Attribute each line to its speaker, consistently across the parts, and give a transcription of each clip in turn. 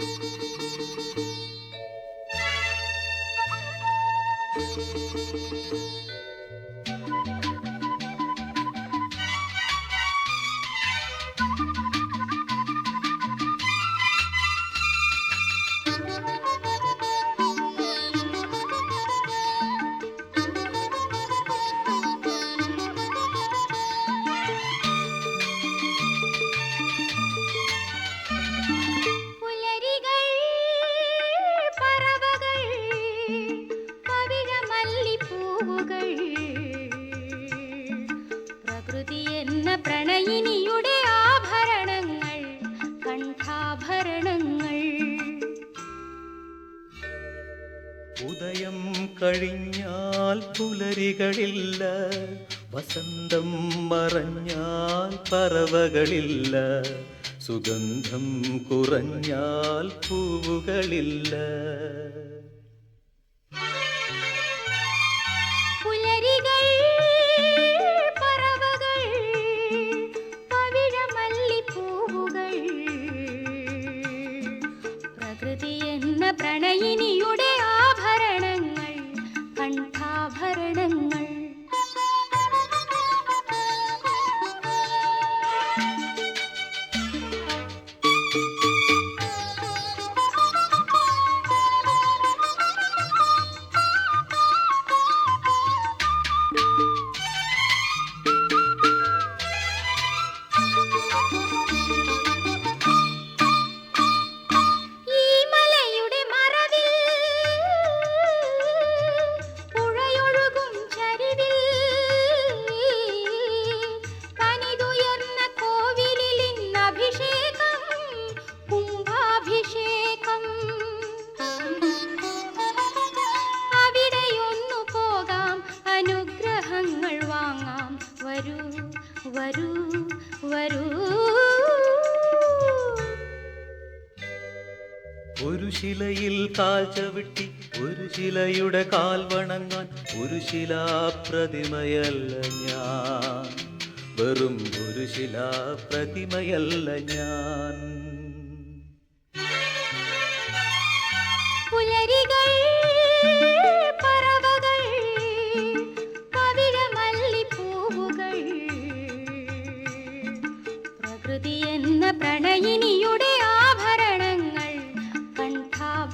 Speaker 1: Thank you. കണ്ഠാഭരണങ്ങൾ
Speaker 2: ഉദയം കഴിഞ്ഞാൽ പുലരികളില്ല വസന്തം മറഞ്ഞാൽ പറവകളില്ല സുഗന്ധം കുറഞ്ഞാൽ പൂവുകളില്ല.
Speaker 1: പുലരികൾ Thank you.
Speaker 2: ഒരു ശിലയിൽ കാൽ ചവിട്ടി ഒരു ശിലയുടെ കാൽ വണങ്ങാൻ ഒരു ശിലാപ്രതിമയല്ല ഞാൻ. വെറും ഒരു ശിലാപ്രതിമയല്ല ഞാൻ.
Speaker 1: പുലരികൾ പറവകൾ പവിഴമല്ലിപ്പൂവുകൾ. പ്രകൃതി എന്ന പ്രണയിനിയുടെ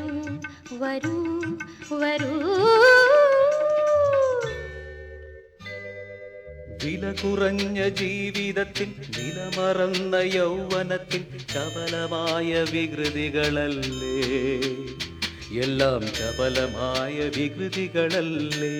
Speaker 1: വരൂ വരൂ വരൂ.
Speaker 2: വില കുറഞ്ഞ ജീവിതത്തിൽ നിലമറന്ന യൗവനത്തിൽ ചപലമായ വികൃതികളല്ലേ? എല്ലാം ചപലമായ വികൃതികളല്ലേ?